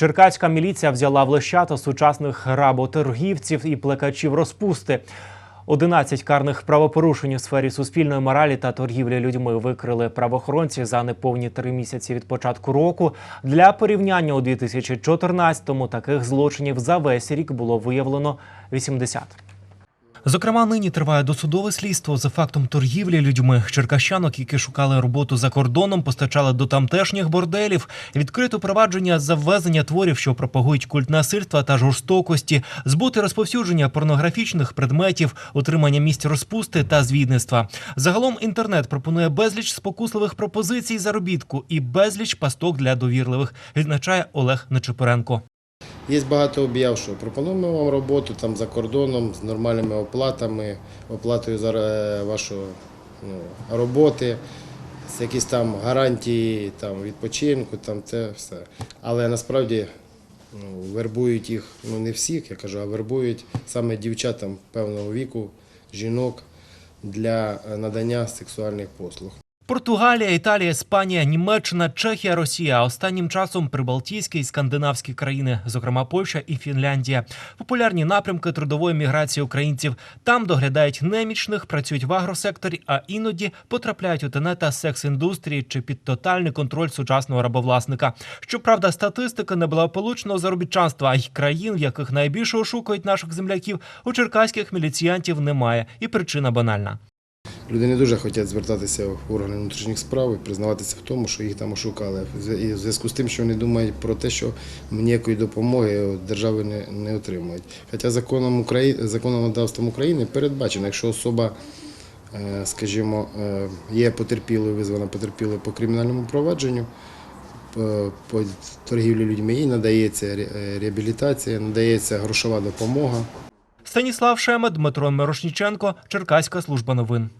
Черкаська міліція взяла в лещата сучасних работоргівців і плекачів розпусти. 11 карних правопорушень у сфері суспільної моралі та торгівлі людьми викрили правоохоронці за неповні три місяці від початку року. Для порівняння у 2014-му таких злочинів за весь рік було виявлено 80. Зокрема, нині триває досудове слідство за фактом торгівлі людьми. Черкащанок, які шукали роботу за кордоном, постачали до тамтешніх борделів. Відкрито провадження за ввезення творів, що пропагують культ насильства та жорстокості, збути розповсюдження порнографічних предметів, утримання місць розпусти та звідництва. Загалом інтернет пропонує безліч спокусливих пропозицій заробітку і безліч пасток для довірливих, відзначає Олег Нечипоренко. Є багато об'яв, що пропонуємо вам роботу там за кордоном з нормальними оплатами, оплатою за е, вашої ну, роботи, з якісь там гарантії там, відпочинку, там це все. Але насправді ну, вербують їх ну, не всіх, я кажу, а вербують саме дівчатам певного віку, жінок для е, надання сексуальних послуг. Португалія, Італія, Іспанія, Німеччина, Чехія, Росія. Останнім часом прибалтійські і скандинавські країни, зокрема Польща і Фінляндія. Популярні напрямки трудової міграції українців. Там доглядають немічних, працюють в агросекторі, а іноді потрапляють у тенета секс-індустрії чи під тотальний контроль сучасного рабовласника. Щоправда, статистика неблагополучного заробітчанства, а й країн, в яких найбільше ошукують наших земляків, у черкаських міліціянтів немає. І причина банальна. Люди не дуже хочуть звертатися в органи внутрішніх справ і признаватися в тому, що їх там ошукали. І в зв'язку з тим, що вони думають про те, що ніякої допомоги держави не, не отримують. Хоча законом України, законодавством України передбачено, якщо особа, е, скажімо, е, є потерпілою, визвана потерпілою по кримінальному провадженню, по, торгівлі людьми, їй надається реабілітація, надається грошова допомога. Станіслав Шемет, Дмитро Мирошніченко, Черкаська служба новин.